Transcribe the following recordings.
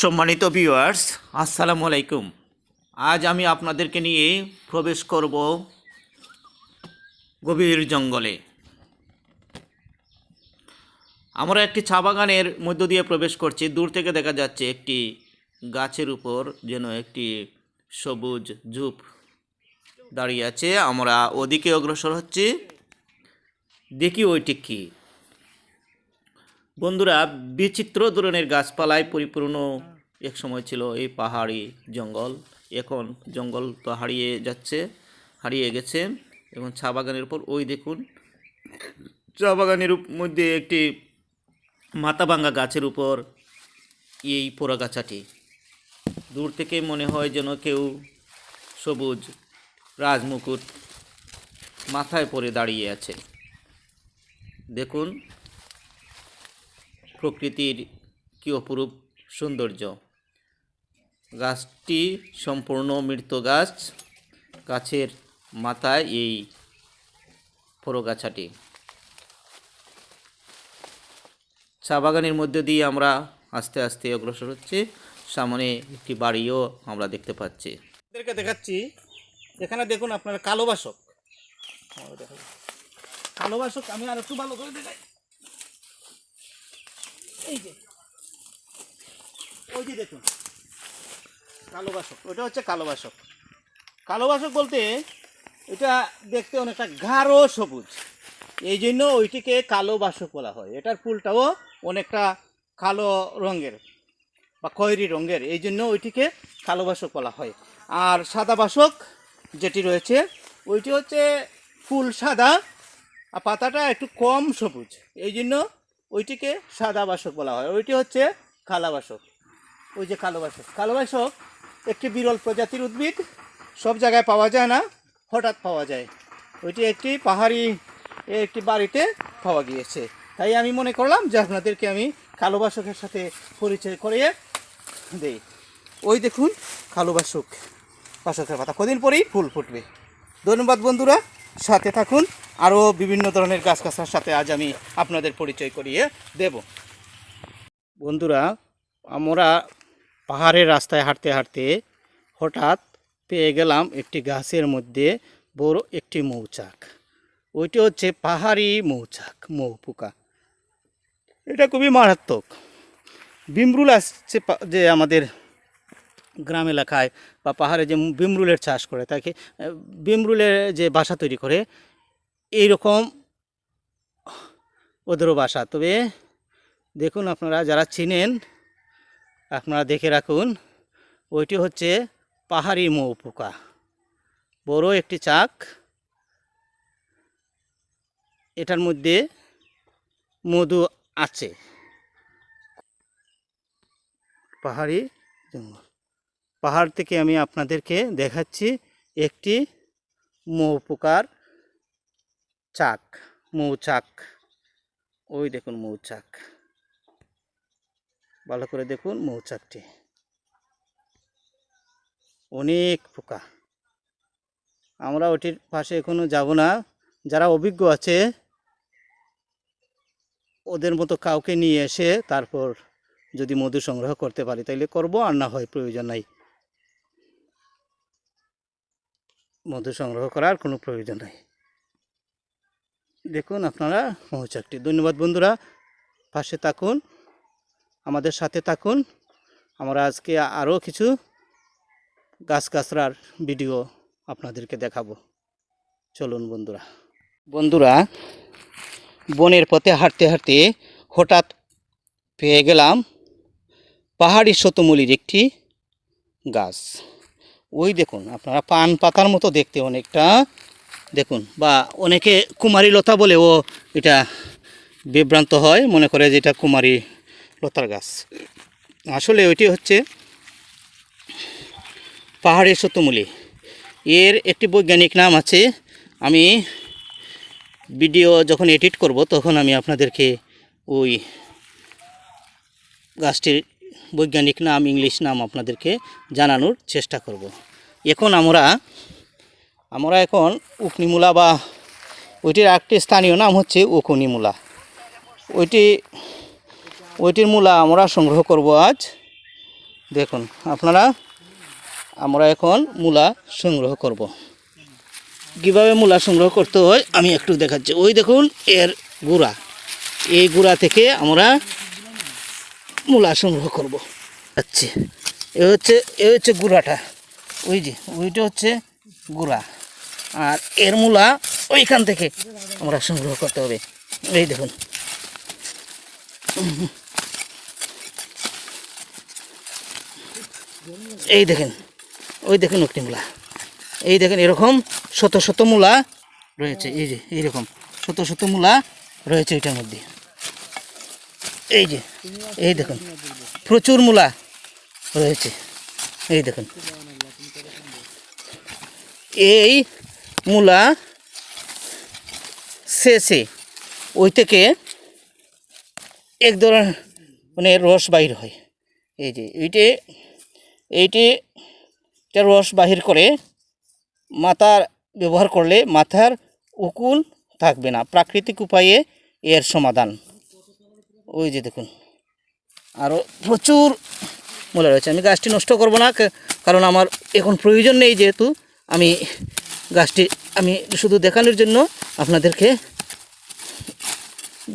সম্মানিত ভিউয়ার্স আসসালামু আলাইকুম। আজ আমি আপনাদেরকে নিয়ে প্রবেশ করব গভীর জঙ্গলে। আমরা একটি চা বাগানের মধ্য দিয়ে প্রবেশ করছি। দূর থেকে দেখা যাচ্ছে একটি গাছের উপর যেন একটি সবুজ ঝুপ দাঁড়িয়ে আছে। আমরা ওদিকে অগ্রসর হচ্ছি। দেখি ওইটি কী। বন্ধুরা, বিচিত্র ধরনের গাছপালায় পরিপূর্ণ এক সময় ছিল এই পাহাড়ি জঙ্গল। এখন জঙ্গল তো হারিয়ে যাচ্ছে, হারিয়ে গেছে। এবং চা বাগানের উপর ওই দেখুন, চা বাগানের মধ্যে একটি মাথাভাঙ্গা গাছের উপর এই পোড়াগাছাটি দূর থেকে মনে হয় যেন কেউ সবুজ রাজমুকুট মাথায় পরে দাঁড়িয়ে আছে। দেখুন প্রকৃতির কি অপরূপ সৌন্দর্য? গাছটি সম্পূর্ণ মৃত গাছ। গাছের মাথায় এই ফরগাছাটি চা বাগানের মধ্যে দিয়ে আমরা আস্তে আস্তে অগ্রসর হচ্ছে। সামনে একটি বাড়িও আমরা দেখতে পাচ্ছি। আপনাদেরকে দেখাচ্ছি। এখানে দেখুন আপনার কালো বাসক। কালো বাসক আমি আর একটু ভালো করে দেখাই। এই যে। ওই যে দেখুন। কালো বাসক। ওটা হচ্ছে কালো বাসক। কালো বাসক বলতে এটা দেখতে অনেকটা গাঢ় সবুজ। এই জন্য ওইটিকে কালো বাসক বলা হয়। এটার ফুলটাও অনেকটা কালো রঙের বা খয়েরি রঙের। এই জন্য ওইটিকে কালো বাসক বলা হয়। আর সাদা বাসক যেটি রয়েছে, ওইটি হচ্ছে ফুল সাদা, আর পাতাটা একটু কম সবুজ। এই জন্য ওইটিকে সাদা বাসক বলা হয়। ওইটি হচ্ছে কালা বাসক। ওই যে কালো বাসক। কালো বাসক একটি বিরল প্রজাতির উদ্ভিদ। সব জায়গায় পাওয়া যায় না, হঠাৎ পাওয়া যায়। ওইটি একটি পাহাড়ি একটি বাড়িতে পাওয়া গিয়েছে। তাই আমি মনে করলাম যে আপনাদেরকে আমি কালো বাসকের সাথে পরিচয় করিয়ে দেই। ওই দেখুন, কালো বাসক, বাসকের পাতা। কদিন পরেই ফুল ফুটবে। ধন্যবাদ বন্ধুরা, সাথে থাকুন। আরও বিভিন্ন ধরনের গাছ গাছার সাথে আজ আমি আপনাদের পরিচয় করিয়ে দেব। বন্ধুরা, আমরা পাহাড়ের রাস্তায় হাঁটতে হাঁটতে হঠাৎ পেয়ে গেলাম একটি গাছের মধ্যে বড় একটি মৌচাক। ওইটি হচ্ছে পাহাড়ি মৌচাক মৌ পোকা এটা খুবই মারাত্মক। বিমরুল আসছে যে আমাদের গ্রাম এলাকায় বা পাহাড়ে যে বিমরুলের চাষ করে, তাকে, বিমরুলের যে বাসা তৈরি করে এই রকম ওদেরও বাসা। তবে দেখুন আপনারা যারা চিনেন, আপনারা দেখে রাখুন, ওইটি হচ্ছে পাহাড়ি মৌ পোকা বড় একটি চাক। এটার মধ্যে মধু আছে। পাহাড়ি জঙ্গল। পাহাড় থেকে আমি আপনাদেরকে দেখাচ্ছি একটি মৌ পোকার চাক, মৌচাক। ওই দেখুন মৌচাক। ভালো করে দেখুন মৌচাকটি। অনেক পোকা। আমরা ওটির পাশে এখনও যাব না। যারা অভিজ্ঞ আছে, ওদের মতো কাউকে নিয়ে এসে তারপর যদি মধু সংগ্রহ করতে পারি, তাইলে করব, আর না হয় প্রয়োজন নাই। মধু সংগ্রহ করার কোনো প্রয়োজন নাই। দেখুন আপনারা, মৌচাকটি। ধন্যবাদ বন্ধুরা, পাশে থাকুন, আমাদের সাথে থাকুন। আমরা আজকে আরও কিছু গাছ গাছগাছড়ার ভিডিও আপনাদেরকে দেখাবো। চলুন বন্ধুরা। বন্ধুরা, বনের পথে হাঁটতে হাঁটতে হঠাৎ পেয়ে গেলাম পাহাড়ি শতমূলির একটি গাছ। ওই দেখুন, আপনারা পান পাতার মতো দেখতে অনেকটা। দেখুন, বা অনেকে কুমারী লতা বলেও এটা বিভ্রান্ত হয়, মনে করে যে এটা কুমারী লতার গাছ। আসলে ওইটি হচ্ছে পাহাড়ি শতমূলি এর একটি বৈজ্ঞানিক নাম আছে, আমি ভিডিও যখন এডিট করব তখন আমি আপনাদেরকে ওই গাছটির বৈজ্ঞানিক নাম, ইংলিশ নাম আপনাদেরকে জানানোর চেষ্টা করব। এখন আমরা আমরা এখন উকনিমূলা বা ওইটির একটি স্থানীয় নাম হচ্ছে উকুনিমূলা। ওইটি, ওইটির মূলা আমরা সংগ্রহ করব আজ। দেখুন, আপনারা, আমরা এখন মূলা সংগ্রহ করব। কীভাবে মূলা সংগ্রহ করতে হয় আমি একটু দেখাচ্ছি। ওই দেখুন, এর গুড়া। এই গুড়া থেকে আমরা মূলা সংগ্রহ করব। আচ্ছা এ হচ্ছে এ হচ্ছে গুড়াটা। ওই যে, ওইটা হচ্ছে গুড়া। আর এর মূলা ওইখান থেকে আমরা সংগ্রহ করতে হবে। এই দেখুন। এই দেখেন, ওই দেখেন একটি মূলা। এই দেখেন এরকম শত শত মূলা রয়েছে। এই যে, এইরকম শত শত মূলা রয়েছে এটার মধ্যে। এই যে, এই দেখুন, প্রচুর মূলা রয়েছে। এই দেখুন। এই মূলা শেষে ওই থেকে এক ধরনের মানে রস বাহির হয়। এই যে এইটে, এইটি রস বাহির করে মাথার ব্যবহার করলে মাথার উকুল থাকবে না। প্রাকৃতিক উপায়ে এর সমাধান। ওই যে দেখুন আরও প্রচুর মূলা রয়েছে। আমি গাছটি নষ্ট করব না কারণ আমার এখন প্রয়োজন নেই যেহেতু আমি গাছটি আমি শুধু দেখানোর জন্য আপনাদেরকে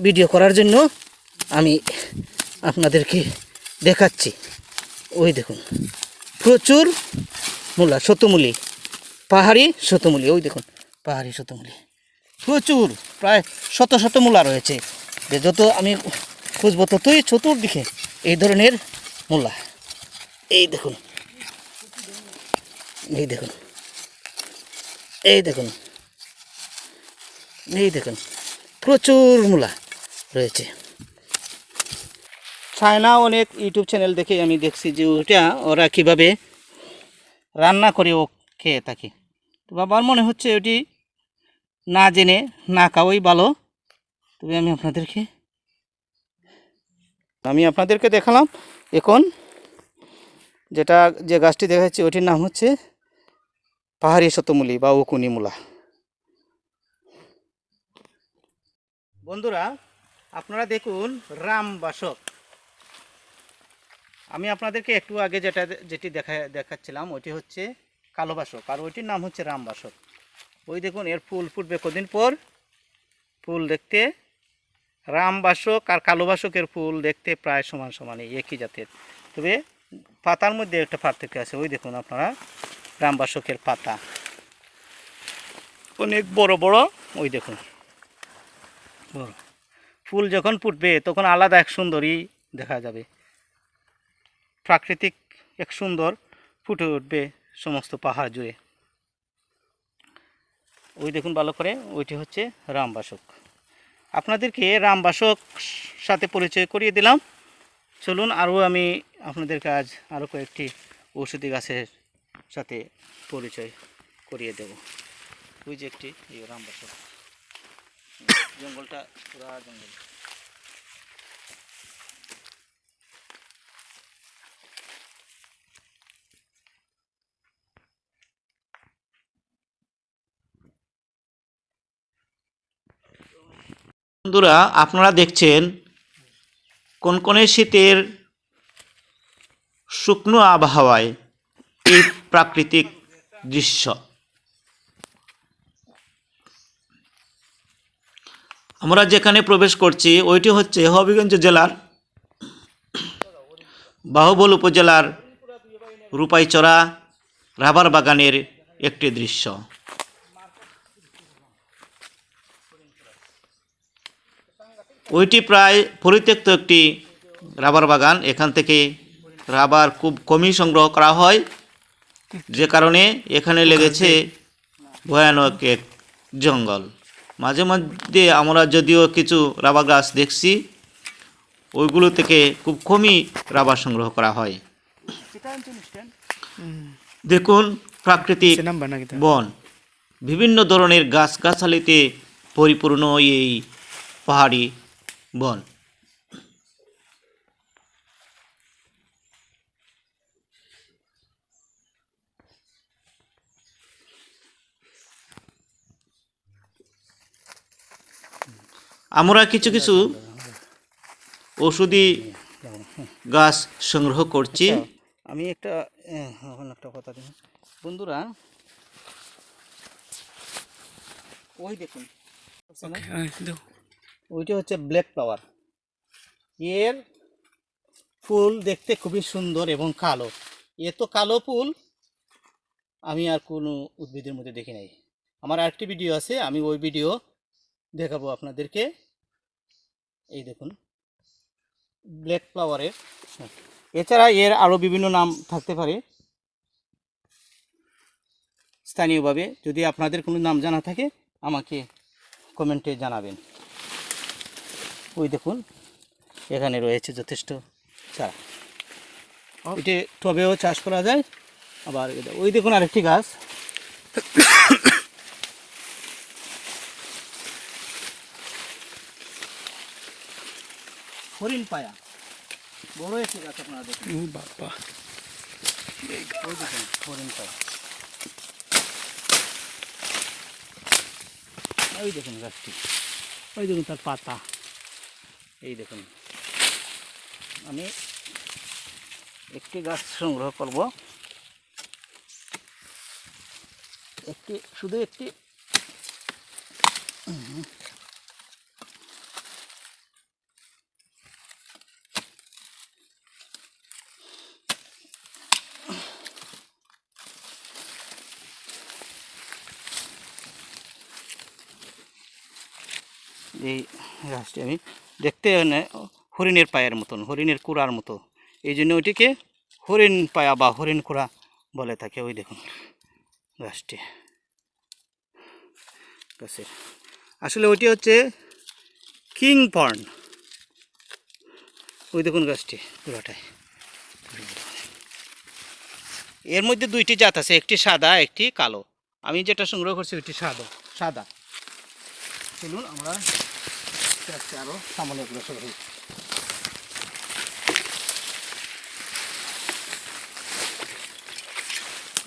ভিডিও করার জন্য আমি আপনাদেরকে দেখাচ্ছি। ওই দেখুন, প্রচুর মূলা, শতমূলি, পাহাড়ি শতমূলি, ওই দেখুন, পাহাড়ি শতমূলি। প্রচুর, প্রায় শত শত মূলা রয়েছে। যে যত আমি খুঁজবো ততই চতুর্দিকে এই ধরনের মূলা। এই দেখুন এই দেখুন। এই দেখুন। এই দেখুন, প্রচুর মূলা রয়েছে। চায়না অনেক ইউটিউব চ্যানেল দেখে আমি দেখছি যে ওটা ওরা কীভাবে রান্না করে ও খেয়ে থাকে। তো আমার মনে হচ্ছে ওটি না জেনে, না খাওয়াই ভালো। তবে আমি আপনাদেরকে আমি আপনাদেরকে দেখালাম। এখন যেটা, যে গাছটি দেখাচ্ছি, ওটির নাম হচ্ছে পাহাড়ি শতমূলি বা উকুনি মূলা। বন্ধুরা, আপনারা দেখুন রামবাসক আমি আপনাদেরকে একটু আগে যেটা, যেটি দেখা, দেখাচ্ছিলাম ওইটি হচ্ছে কালোবাসক আর ওইটির নাম হচ্ছে রামবাসক ওই দেখুন, এর ফুল ফুটবে কদিন পর? ফুল দেখতে রামবাসক আর কালোবাসকের ফুল দেখতে প্রায় সমান সমানই, একই জাতের। তবে পাতার মধ্যে একটা পার্থক্য আছে, ওই দেখুন আপনারা। রামবাসকের পাতা। অনেক বড় বড়, ওই দেখুন। বড়। ফুল যখন ফুটবে, তখন আলাদা এক সুন্দরই দেখা যাবে। প্রাকৃতিক এক সুন্দর ফুটে উঠবে সমস্ত পাহাড় জুড়ে। ওই দেখুন ভালো করে, ওইটি হচ্ছে রামবাসক আপনাদেরকে রামবাসক সাথে পরিচয় করিয়ে দিলাম। চলুন আরও আমি আপনাদেরকে আজ আরও কয়েকটি ঔষধি গাছের সাথে পরিচয় করিয়ে দেব। ওই যে একটি এই রামবাসক জঙ্গলটা পুরা জঙ্গল। বন্ধুরা, আপনারা দেখছেন কোন কোন শীতের শুকনো আবহাওয়ায় এই প্রাকৃতিক দৃশ্য। আমরা যেখানে প্রবেশ করছি, ওইটি হচ্ছে হবিগঞ্জ জেলার বাহুবল উপজেলার রূপাইচড়া রাবার বাগানের একটি দৃশ্য। ওইটি প্রায় পরিত্যক্ত একটি রাবার বাগান। এখান থেকে রাবার খুব কমই সংগ্রহ করা হয়। যে কারণে এখানে লেগেছে ভয়ানক এক জঙ্গল। মাঝে মধ্যে আমরা যদিও কিছু রাবার গাছ দেখছি ওইগুলো থেকে খুব কমই রাবার সংগ্রহ করা হয়। দেখুন প্রাকৃতিক বন। বিভিন্ন ধরনের গাছগাছালিতে পরিপূর্ণ এই পাহাড়ি বন। আমরা কিছু কিছু ওষুধি গাছ সংগ্রহ করছি। আমি একটা একটা কথা দিই। বন্ধুরা ওই দেখুন? ওইটা হচ্ছে ব্ল্যাক ফ্লাওয়ার। এর ফুল দেখতে খুবই সুন্দর এবং কালো। এত কালো ফুল আমি আর কোনো উদ্ভিদের মধ্যে দেখি নাই। আমার আরেকটি ভিডিও আছে আমি ওই ভিডিও দেখাবো আপনাদেরকে। এই দেখুন ব্ল্যাক ফ্লাওয়ারের এছাড়া এর আরও বিভিন্ন নাম থাকতে পারে। স্থানীয়ভাবে যদি আপনাদের কোনো নাম জানা থাকে আমাকে কমেন্টে জানাবেন। ওই দেখুন এখানে রয়েছে যথেষ্ট চারা। এটি টবেও চাষ করা যায় আবার ওই দেখুন আরেকটি গাছ। হরিণ পায়া। বড় একটি গাছ আপনারা দেখুন। বাবা হরিণ পায়া ওই দেখুন গাছটি। ওই দেখুন তার পাতা। এই দেখুন। আমি একটি গাছ সংগ্রহ করব। একটি শুধু একটি। এই গাছটি আমি। দেখতে হরিণের পায়ের মতন, হরিণের কুড়ার মতো। এই জন্য ওইটিকে হরিণ পায়া বা হরিণ কুড়া বলে থাকে, ওই দেখুন। গাছটি গাছের আসলে ওইটি হচ্ছে কিং পর্ন। ওই দেখুন গাছটি, পুরোটাই। এর মধ্যে দুইটি জাত আছে, একটি সাদা, একটি কালো। আমি যেটা সংগ্রহ করছি, ওইটি সাদা সাদা। চলুন আমরা আস্তে আস্তে আরও সামনে অগ্রসর হই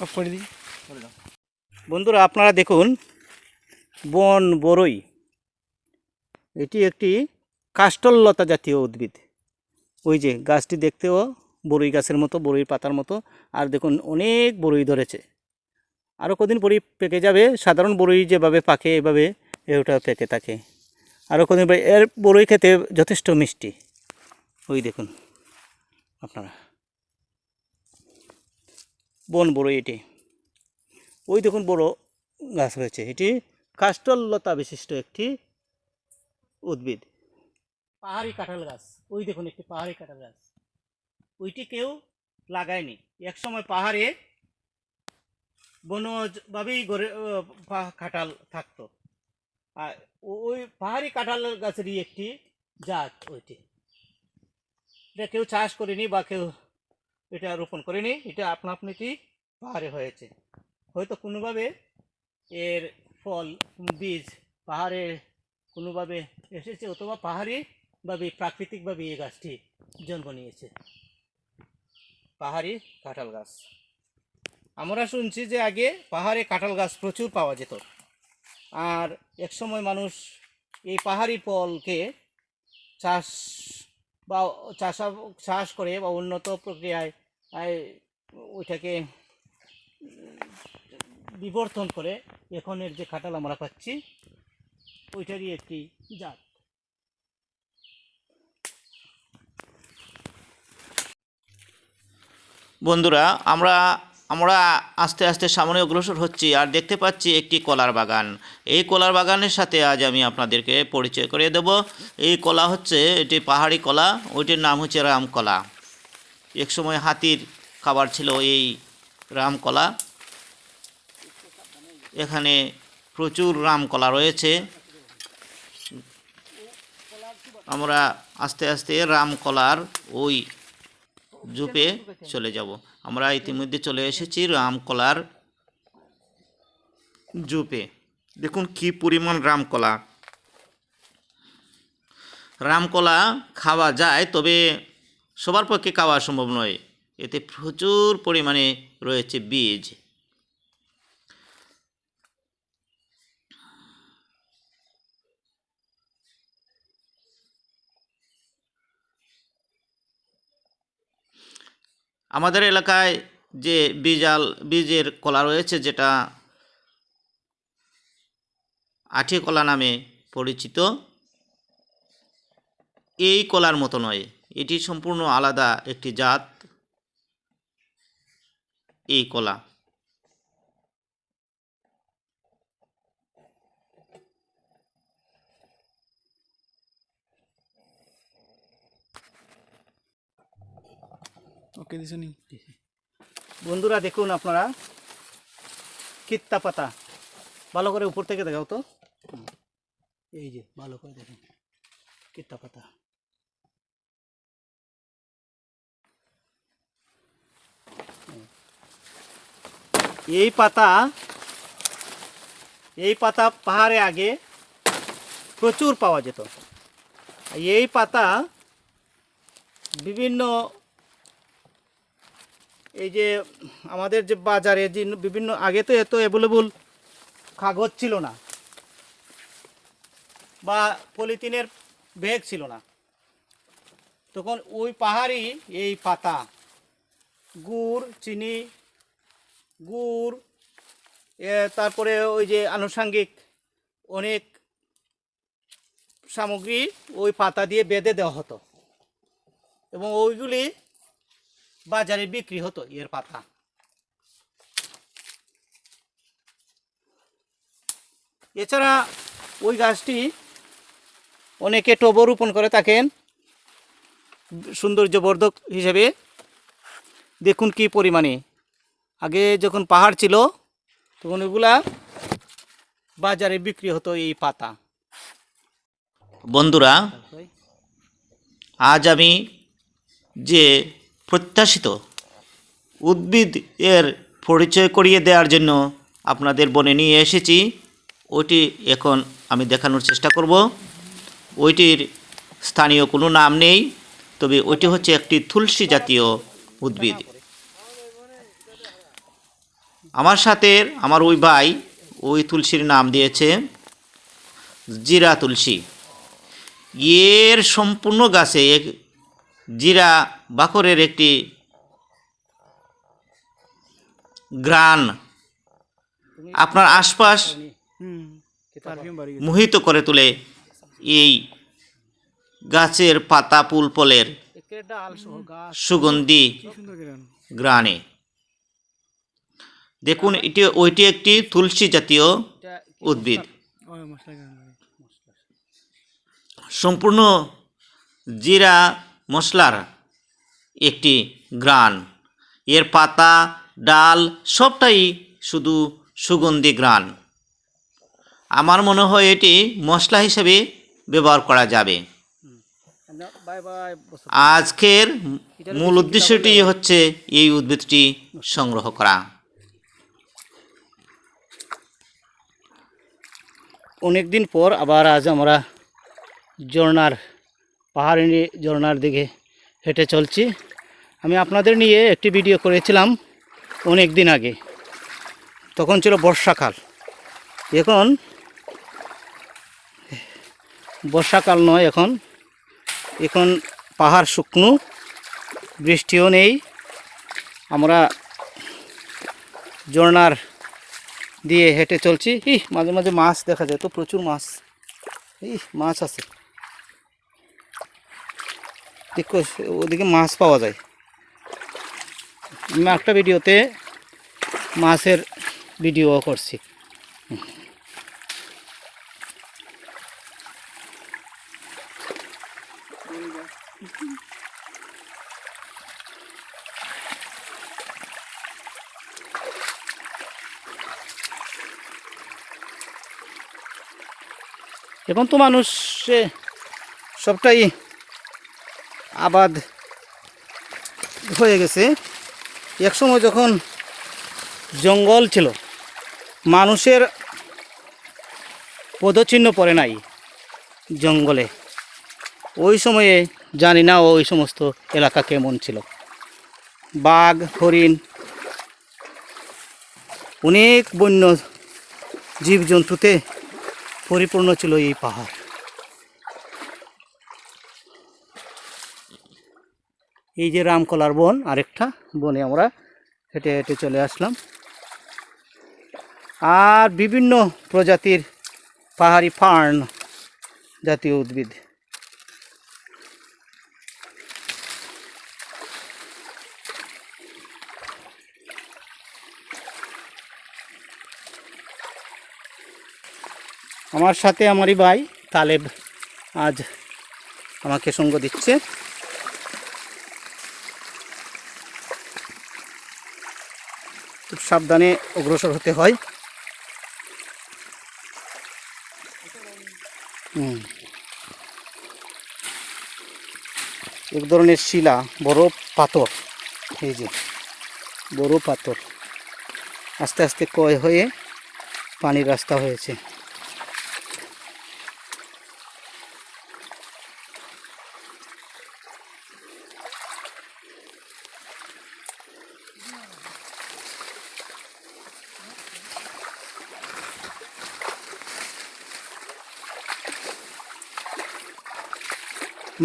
অফ করে দিই। বন্ধুরা আপনারা দেখুন বন বড়ই এটি একটি কাষ্টললতা জাতীয় উদ্ভিদ। ওই যে গাছটি দেখতেও বড়ই গাছের মতো বড়ই পাতার মতো। আর দেখুন অনেক বড়ই ধরেছে। আরও কদিন বড়ি পেকে যাবে। সাধারণ বড়ই যেভাবে পাকে এভাবে এটা পেকে থাকে। আরও পরে, এর বড়ই খেতে যথেষ্ট মিষ্টি। ওই দেখুন আপনারা। বন বড়ই এটি। ওই দেখুন বড় গাছ রয়েছে। এটি কাষ্টললতা বিশিষ্ট একটি উদ্ভিদ। পাহাড়ি কাঁঠাল গাছ। ওই দেখুন একটি পাহাড়ি কাঁঠাল গাছ। ওইটি কেউ লাগায়নি। একসময় পাহাড়ে বনজভাবেই গড়ে কাঁঠাল থাকতো। আর ওই পাহাড়ি কাঁঠাল গাছেরই একটি জাত ওইটি। এটা কেউ চাষ করেনি বা কেউ এটা রোপণ করেনি, এটা আপনা আপনিতেই পাহাড়ে হয়েছে। হয়তো কোনোভাবে এর ফল বীজ পাহাড়ে কোনোভাবে এসেছে অথবা পাহাড়িভাবে, প্রাকৃতিকভাবে এই গাছটি জন্ম নিয়েছে। পাহাড়ি কাঁঠাল গাছ। আমরা শুনছি যে আগে পাহাড়ে কাঁঠাল গাছ প্রচুর পাওয়া যেত। আর একসময় মানুষ এই পাহাড়ি ফলকে চাষ বা চাষা, চাষ করে বা উন্নত প্রক্রিয়ায় ওইটাকে বিবর্তন করে এখনের যে খাটাল আমরা পাচ্ছি, ওইটারই একটি জাত। বন্ধুরা, আমরা আমরা আস্তে আস্তে সামনে অগ্রসর হচ্ছি আর দেখতে পাচ্ছি একটি কলার বাগান। এই কলার বাগানের সাথে আজ আমি আপনাদেরকে পরিচয় করে দেব। এই কলা হচ্ছে এটি পাহাড়ি কলা, ওইটির নাম হচ্ছে রাম কলা এক সময় হাতির খাবার ছিল এই রামকলা। এখানে প্রচুর রামকলা রয়েছে। আমরা আস্তে আস্তে রামকলার ওই জুপে চলে যাব। আমরা ইতিমধ্যে চলে এসেছি রামকলার জুপে দেখুন কি পরিমাণ রামকলা। রামকলা খাওয়া যায়, তবে সবার পক্ষে খাওয়া সম্ভব নয়। এতে প্রচুর পরিমাণে রয়েছে বীজ। আমাদের এলাকায় যে বীজাল, বীজের কলা রয়েছে যেটা আঠি কলা নামে পরিচিত, এই কলার মতো নয়। এটি সম্পূর্ণ আলাদা একটি জাত, এই কলা। ওকে দিছো নি বন্ধুরা দেখুন আপনারা কিত্তা পাতা ভালো করে উপর থেকে দেখাও তো হুম। এই যে ভালো করে দেখুন কিত্তা পাতা হুম। এই পাতা এই পাতা পাহাড়ে আগে প্রচুর পাওয়া যেত আর এই পাতা বিভিন্ন এই যে আমাদের যে বাজারে যে বিভিন্ন, আগে তো এত অ্যাভেলেবল কাগজ ছিল না বা পলিথিনের ব্যাগ ছিল না। তখন ওই পাহাড়ি এই পাতা, গুড়, চিনি, গুড় তারপরে ওই যে আনুষঙ্গিক অনেক সামগ্রী ওই পাতা দিয়ে বেঁধে দেওয়া হতো। এবং ওইগুলি বাজারে বিক্রি হতো এর পাতা। এছাড়া ওই গাছটি অনেকে টবও রোপণ করে থাকেন সৌন্দর্যবর্ধক হিসেবে। দেখুন কি পরিমাণে। আগে যখন পাহাড় ছিল তখন ওগুলা বাজারে বিক্রি হতো এই পাতা। বন্ধুরা আজ আমি যে প্রত্যাশিত। উদ্ভিদ এর পরিচয় করিয়ে দেওয়ার জন্য আপনাদের বনে নিয়ে এসেছি। ওইটি এখন আমি দেখানোর চেষ্টা করব। ওইটির স্থানীয় কোনো নাম নেই, তবে ওইটি হচ্ছে একটি তুলসী জাতীয় উদ্ভিদ। আমার সাথে আমার ওই ভাই ওই তুলসীর নাম দিয়েছে, জিরা তুলসী। এর সম্পূর্ণ গাছে জিরা বাকরের একটি গ্রান আপনার আশপাশ মোহিত করে তোলে এই গাছের পাতা গাছ সুগন্ধি গ্রান। দেখুন, এটি, ওইটি একটি তুলসী জাতীয় উদ্ভিদ। সম্পূর্ণ জিরা মশলার একটি গ্রান এর পাতা, ডাল সবটাই শুধু সুগন্ধি গ্রান আমার মনে হয় এটি মশলা হিসেবে ব্যবহার করা যাবে। আজকের মূল উদ্দেশ্যটি হচ্ছে এই উদ্ভিদটি সংগ্রহ করা। অনেক দিন পর আবার আজ আমরা ঝর্নার পাহাড়ি ঝর্নার দিকে হেঁটে চলছি। আমি আপনাদের নিয়ে একটি ভিডিও করেছিলাম অনেক দিন আগে। তখন ছিল বর্ষাকাল। এখন বর্ষাকাল নয় এখন। এখন পাহাড় শুকনো, বৃষ্টিও নেই। আমরা ঝর্নার দিয়ে হেঁটে চলছি। ই মাঝে মাঝে মাছ দেখা যায় তো, প্রচুর মাছ। ই মাছ আছে। দেখো, ওদিকে মাছ পাওয়া যায়। একটা ভিডিওতে মাছের ভিডিও করছি। এখন তো মানুষ সবটাই আবাদ হয়ে গেছে। একসময় যখন জঙ্গল ছিল, মানুষের পদচিহ্ন পড়ে নাই জঙ্গলে। ওই সময়ে জানি না ওই সমস্ত এলাকা কেমন ছিল। বাঘ, হরিণ, অনেক বন্য জীবজন্তুতে পরিপূর্ণ ছিল এই পাহাড়। এই যে রামকলার বন, আরেকটা বনে আমরা হেঁটে হেঁটে চলে আসলাম। আর বিভিন্ন প্রজাতির পাহাড়ি ফার্ন জাতীয় উদ্ভিদ। আমার সাথে আমারই ভাই তালেব আজ আমাকে সঙ্গ দিচ্ছে। সাবধানে অগ্রসর হতে হয়। এক ধরনের শিলা, বড় পাথর। এই যে, বড় পাথর। আস্তে আস্তে কয় হয়ে পানির রাস্তা হয়েছে।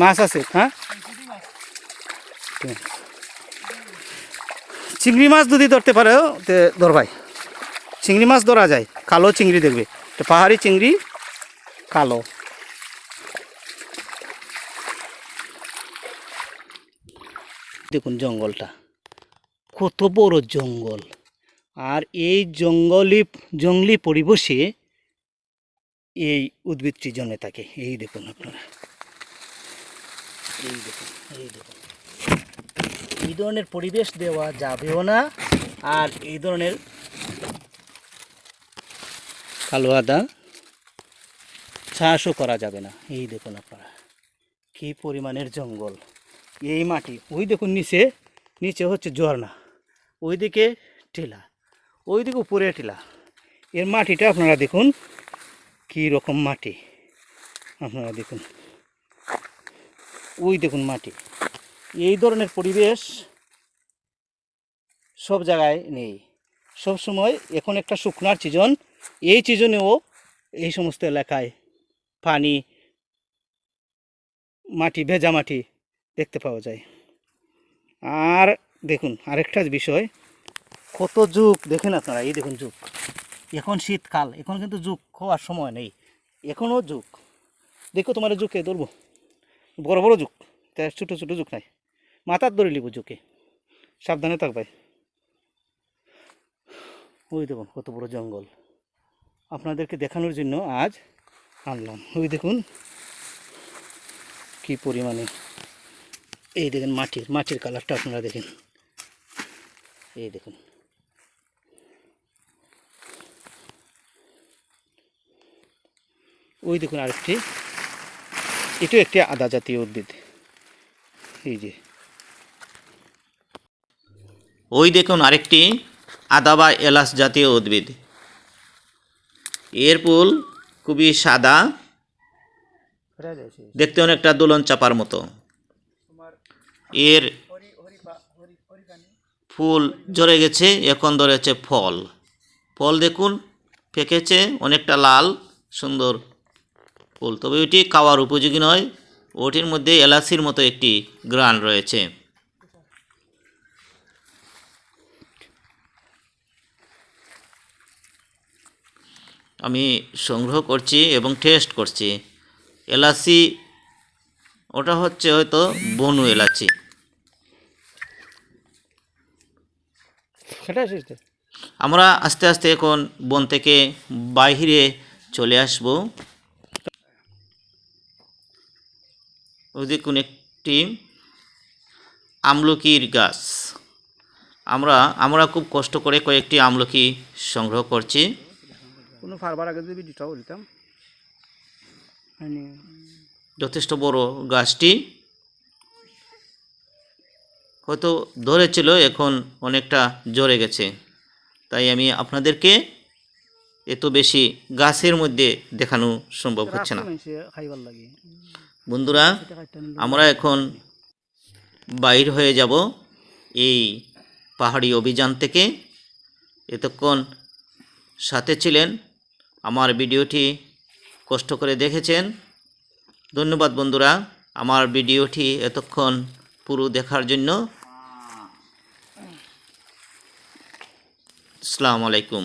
মাছ আছে হ্যাঁ? চিংড়ি মাছ যদি ধরতে পারো, তে ধরবাই চিংড়ি মাছ ধরা যায়, কালো চিংড়ি দেখবে। পাহাড়ি চিংড়ি, কালো। দেখুন জঙ্গলটা, কত বড় জঙ্গল। আর এই জঙ্গলি জঙ্গলি পরিবেশে এই উদ্ভিদটি জন্মে থাকে। এই দেখুন আপনারা। এই দেখুন এই দেখুন এই ধরনের পরিবেশ দেওয়া যাবেও না, আর এই ধরনের কালো আদা চাষও করা যাবে না। এই দেখুন আপনারা, কী পরিমাণের জঙ্গল। এই মাটি, ওই দেখুন নিচে নিচে হচ্ছে ঝর্ণা, ওইদিকে টিলা, ওইদিকে উপরে টিলা। এর মাটিটা আপনারা দেখুন, কী রকম মাটি। আপনারা দেখুন। ওই দেখুন মাটি। এই ধরনের পরিবেশ সব জায়গায় নেই। সব সময় এখন একটা শুকনার সিজন এই সিজনেও এই সমস্ত এলাকায় পানি, মাটি, ভেজা মাটি দেখতে পাওয়া যায়। আর দেখুন, আরেকটা বিষয়, কত যুগ, দেখেন আপনারা, এই দেখুন যুগ। এখন শীতকাল, এখন কিন্তু যুগ হওয়ার সময় নেই এখনও যুগ। দেখো তোমার যুগকে ধরবো? বড় বড় যুগ। তা ছোটো ছোটো যুগ নাই। মাথার ধরে লিব যুগে। সাবধানে থাকবাই ওই দেখুন কত বড় জঙ্গল। আপনাদেরকে দেখানোর জন্য আজ আনলাম। ওই দেখুন কি পরিমাণে। এই দেখেন মাটির মাটির কালারটা আপনারা দেখেন। এই দেখুন। ওই দেখুন আরেকটি এটাও একটি আদা জাতীয় উদ্ভিদ। এই যে। ওই দেখুন আরেকটি আদা বা এলাচ জাতীয় উদ্ভিদ। এর ফুল খুবই সাদা। দেখতে অনেকটা দোলন চাপার মতো। এর ফুল জড়ে গেছে, এখন ধরেছে ফল। ফল দেখুন পেকেছে অনেকটা লাল, সুন্দর। ফুল তবে ওইটি খাওয়ার উপযোগী নয়। ওটির মধ্যে এলাচির মতো একটি গ্রান রয়েছে। আমি সংগ্রহ করছি এবং টেস্ট করছি। এলাচি ওটা হচ্ছে হয়তো বনু এলাচি। আমরা আস্তে আস্তে এখন বন থেকে বাইরে চলে আসব। ওই দেখুন একটি আমলকির গাছ। আমরা আমরা খুব কষ্ট করে কয়েকটি আমলকি সংগ্রহ করছি। কোনো ফারবার আগে যদি দিতাম। হয়নি যথেষ্ট বড় গাছটি হয়তো ধরেছিল এখন অনেকটা জ্বরে গেছে। তাই আমি আপনাদেরকে এত বেশি গাছের মধ্যে দেখানো সম্ভব হচ্ছে না। বন্ধুরা, আমরা এখন বাইর হয়ে যাব এই পাহাড়ি অভিযান থেকে। এতক্ষণ সাথে ছিলেন, আমার ভিডিওটি কষ্ট করে দেখেছেন। ধন্যবাদ বন্ধুরা, আমার ভিডিওটি এতক্ষণ পুরো দেখার জন্য। আসসালামু আলাইকুম।